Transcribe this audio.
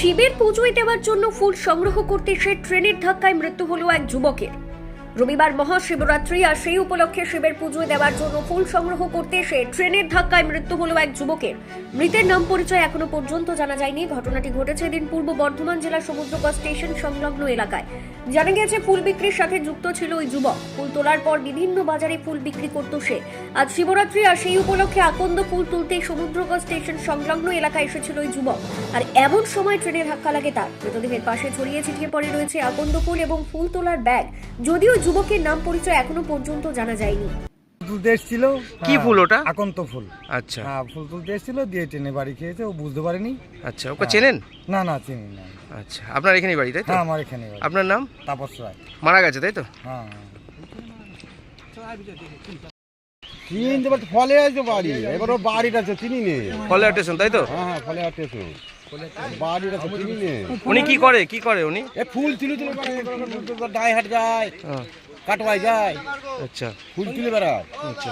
শিবের পুজোয় দেওয়ার জন্য ফুল সংগ্রহ করতে এসে ট্রেনের ধাক্কায় মৃত্যু হলো এক যুবকের। রবিবার মহাশিবরাত্রি আর সেই উপলক্ষে শিবের পুজোয় দেওয়ার জন্য ফুল সংগ্রহ করতে এসে ট্রেনের ধাক্কায় মৃত্যু হলো এক যুবকের। মৃতের নাম পরিচয় এখনও পর্যন্ত জানা যায়নি। ঘটনাটি ঘটেছে দিন পূর্ব বর্ধমান জেলার সমুদ্রকর স্টেশন সংলগ্ন এলাকায়। জানা গেছে ফুল বিক্রির সাথে যুক্ত ছিল ওই যুবক। ফুল তোলার পর বিভিন্ন বাজারে ফুল বিক্রি করত সে। আজ শিবরাত্রি আর সেই উপলক্ষে আকন্দ ফুল তুলতে সমুদ্রকর স্টেশন সংলগ্ন এলাকায় এসেছিল ওই যুবক। আর এমন সময় ট্রেনের ধাক্কা লাগে তার। মৃতদেহের পাশে ছড়িয়ে ছিটিয়ে পড়ে রয়েছে আকন্দ ফুল এবং ফুল তোলার ব্যাগ। যদিও যুবকের নাম পরিচয় এখনও পর্যন্ত জানা যায়নি। তুলতে এসেছিল কি ফুল ওটা? আকন্ত ফুল। আচ্ছা। হ্যাঁ ফুল তুলতে এসেছিল দিয়ে ট্রেনে বাড়ি খেয়েছে ও বুঝতে পারেনি। আচ্ছা ওকে চেনেন? না না চিনি না। আচ্ছা আপনার এখানেই বাড়ি তাই তো? হ্যাঁ আমার এখানে বাড়ি। আপনার নাম? তাপস রায়। মারা গেছে তাই তো? হ্যাঁ হ্যাঁ। চিনতে পারছি ফলে আছে বাড়ি এবার ও বাড়িটা আছে চিনি নে ফলে স্টেশন তাই তো? হ্যাঁ হ্যাঁ ফলে উনি কি করে? কি করে উনি? এ ফুল তুলে তুলে ডাই হাট যায় কাটওয়াই যায়। আচ্ছা। ফুল তুলে বেড়ায়। আচ্ছা।